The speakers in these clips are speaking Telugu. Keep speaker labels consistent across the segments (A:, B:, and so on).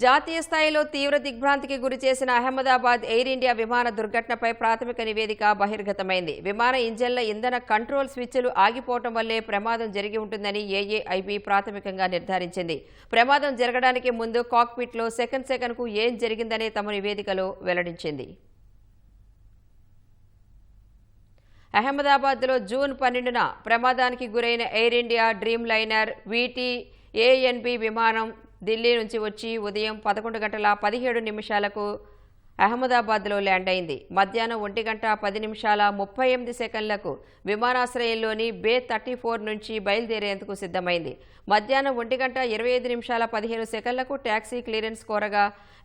A: జాతీయ స్థాయిలో తీవ్ర దిగ్భ్రాంతికి గురి చేసిన అహ్మదాబాద్ ఎయిర్ ఇండియా విమాన దుర్ఘటనపై ప్రాథమిక నివేదిక బహిర్గతమైంది. విమాన ఇంజన్ల ఇంధన కంట్రోల్ స్విచ్లు ఆగిపోవటం వల్లే ప్రమాదం జరిగి ఉంటుందని ఏఏఐబి ప్రాథమికంగా నిర్ధారించింది. ప్రమాదం జరగడానికి ముందు కాక్పిట్లో సెకండ్ సెకండ్కు ఏం జరిగిందనే తమ నివేదికలో వెల్లడించింది. అహ్మదాబాద్లో జూన్ పన్నెండున ప్రమాదానికి గురైన Air India Dreamliner VT ANB విమానం ఢిల్లీ నుంచి వచ్చి ఉదయం పదకొండు గంటల పదిహేడు నిమిషాలకు అహ్మదాబాద్లో ల్యాండ్ అయింది. మధ్యాహ్నం ఒంటి గంట పది నిమిషాల ముప్పై ఎనిమిది సెకండ్లకు విమానాశ్రయంలోని బే థర్టీ ఫోర్ నుంచి బయలుదేరేందుకు సిద్ధమైంది. మధ్యాహ్నం ఒంటి గంట ఇరవై ఐదు నిమిషాల పదిహేను సెకండ్లకు ట్యాక్సీ క్లియరెన్స్ కోరగా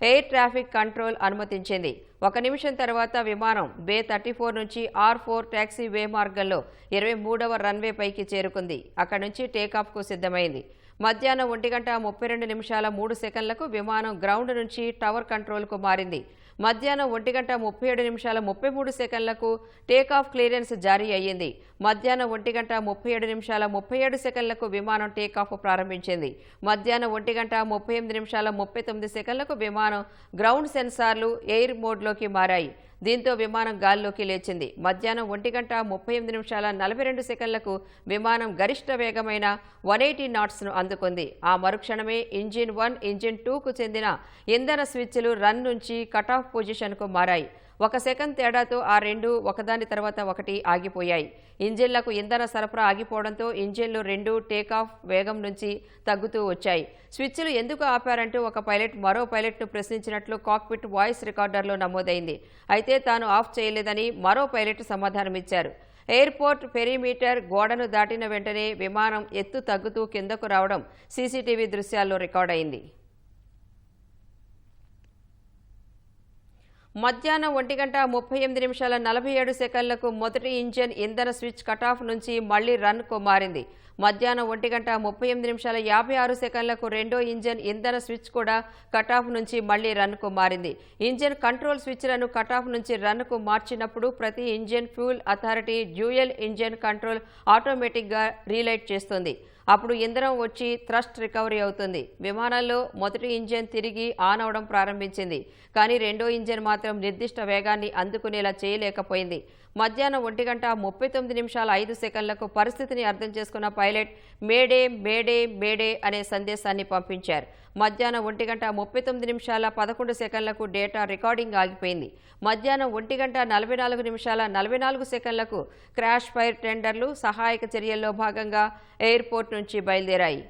A: ఎయిర్ ట్రాఫిక్ కంట్రోల్ అనుమతించింది. ఒక నిమిషం తర్వాత విమానం బే థర్టీ ఫోర్ నుంచి ఆర్ ఫోర్ ట్యాక్సీ వే మార్గంలో ఇరవై మూడవ రన్వే పైకి చేరుకుంది. అక్కడి నుంచి టేకాఫ్కు సిద్ధమైంది. మధ్యాహ్నం ఒంటి గంట ముప్పై రెండు నిమిషాల మూడు సెకండ్లకు విమానం గ్రౌండ్ నుంచి టవర్ కంట్రోల్కు మారింది. మధ్యాహ్నం ఒంటి గంట ముప్పై ఏడు నిమిషాల ముప్పై మూడు సెకండ్లకు టేకాఫ్ క్లియరెన్స్ జారీ అయ్యింది. మధ్యాహ్నం ఒంటి గంట ముప్పై ఏడు నిమిషాల ముప్పై ఏడు సెకండ్లకు విమానం టేకాఫ్ ప్రారంభించింది. మధ్యాహ్నం ఒంటి గంట ముప్పై ఎనిమిది నిమిషాల ముప్పై తొమ్మిది సెకండ్లకు విమానం గ్రౌండ్ సెన్సార్లు ఎయిర్ మోడ్లోకి మారాయి. దీంతో విమానం గాల్లోకి లేచింది. మధ్యాహ్నం ఒంటి గంట ముప్పై ఎనిమిది నిమిషాల నలభై రెండు సెకండ్లకు విమానం గరిష్ట వేగమైన వన్ ఎయిటీ నాట్స్ను అందుకుంది. ఆ మరుక్షణమే ఇంజిన్ వన్ ఇంజిన్ టూకు చెందిన ఇంధన స్విచ్లు రన్ నుంచి కటాఫ్ పొజిషన్కు మారాయి. ఒక సెకండ్ తేడాతో ఆ రెండు ఒకదాని తర్వాత ఒకటి ఆగిపోయాయి. ఇంజిన్లకు ఇంధన సరఫరా ఆగిపోవడంతో ఇంజిన్లు రెండు టేకాఫ్ వేగం నుంచి తగ్గుతూ వచ్చాయి. స్విచ్లు ఎందుకు ఆపారంటూ ఒక పైలట్ మరో పైలట్ను ప్రశ్నించినట్లు కాక్పిట్ వాయిస్ రికార్డర్లో నమోదైంది. అయితే తాను ఆఫ్ చేయలేదని మరో పైలట్ సమాధానమిచ్చారు. ఎయిర్పోర్ట్ పెరిమీటర్ గోడను దాటిన వెంటనే విమానం ఎత్తు తగ్గుతూ కిందకు రావడం సీసీటీవీ దృశ్యాల్లో రికార్డయింది. మధ్యాహ్నం ఒంటి గంట ముప్పై ఎనిమిది నిమిషాల నలభై ఏడు సెకండ్లకు మొదటి ఇంజన్ ఇంధన స్విచ్ కటాఫ్ నుంచి మళ్ళీ రన్కు మారింది. మధ్యాహ్నం ఒంటి గంట ముప్పై ఎనిమిది నిమిషాల యాభై ఆరు సెకండ్లకు రెండో ఇంజన్ ఇంధన స్విచ్ కూడా కటాఫ్ నుంచి మళ్ళీ రన్కు మారింది. ఇంజన్ కంట్రోల్ స్విచ్లను కటాఫ్ నుంచి రన్కు మార్చినప్పుడు ప్రతి engine fuel authority dual engine control ఆటోమేటిక్గా రీలైట్ చేస్తుంది. అప్పుడు ఇంధనం వచ్చి థ్రస్ట్ రికవరీ అవుతుంది. విమానంలో మొదటి ఇంజన్ తిరిగి ఆన్ అవడం ప్రారంభించింది. కానీ రెండో ఇంజన్ మాత్రం నిర్దిష్ట వేగాన్ని అందుకునేలా చేయలేకపోయింది. మధ్యాహ్నం ఒంటి గంట ముప్పై తొమ్మిది నిమిషాల ఐదు సెకండ్లకు పరిస్థితిని అర్థం చేసుకున్న పైలట్ మేడే మేడే మేడే అనే సందేశాన్ని పంపించారు. మధ్యాహ్నం ఒంటి గంట ముప్పై తొమ్మిది నిమిషాల పదకొండు సెకండ్లకు డేటా రికార్డింగ్ ఆగిపోయింది. మధ్యాహ్నం ఒంటి గంట నలభై నాలుగు నిమిషాల నలభై నాలుగు సెకండ్లకు క్రాష్ ఫైర్ టెండర్లు సహాయక చర్యల్లో భాగంగా ఎయిర్పోర్ట్ నుంచి బయలుదేరాయి